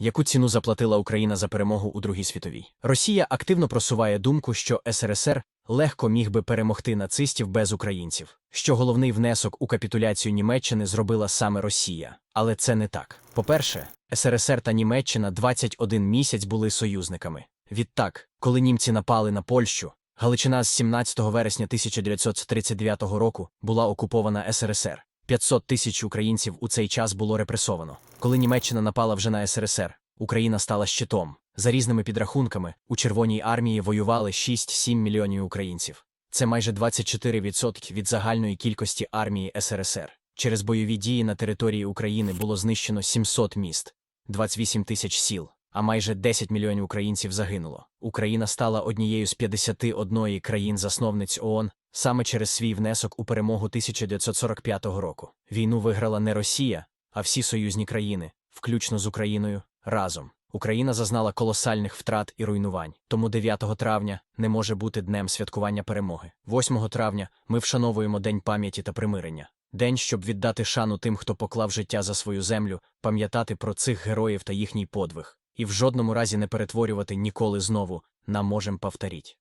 Яку ціну заплатила Україна за перемогу у Другій світовій? Росія активно просуває думку, що СРСР легко міг би перемогти нацистів без українців, що головний внесок у капітуляцію Німеччини зробила саме Росія. Але це не так. По-перше, СРСР та Німеччина 21 місяць були союзниками. Відтак, коли німці напали на Польщу, Галичина з 17 вересня 1939 року була окупована СРСР. 500 тисяч українців у цей час було репресовано. Коли Німеччина напала вже на СРСР, Україна стала щитом. За різними підрахунками, у Червоній армії воювали 6-7 мільйонів українців. Це майже 24% від загальної кількості армії СРСР. Через бойові дії на території України було знищено 700 міст, 28 тисяч сіл, а майже 10 мільйонів українців загинуло. Україна стала однією з 51 країн-засновниць ООН саме через свій внесок у перемогу 1945 року. Війну виграла не Росія, а всі союзні країни, включно з Україною, разом. Україна зазнала колосальних втрат і руйнувань, тому 9 травня не може бути днем святкування перемоги. 8 травня ми вшановуємо День пам'яті та примирення. День, щоб віддати шану тим, хто поклав життя за свою землю, пам'ятати про цих героїв та їхній подвиг, і в жодному разі не перетворювати ніколи знову на можем повторіть.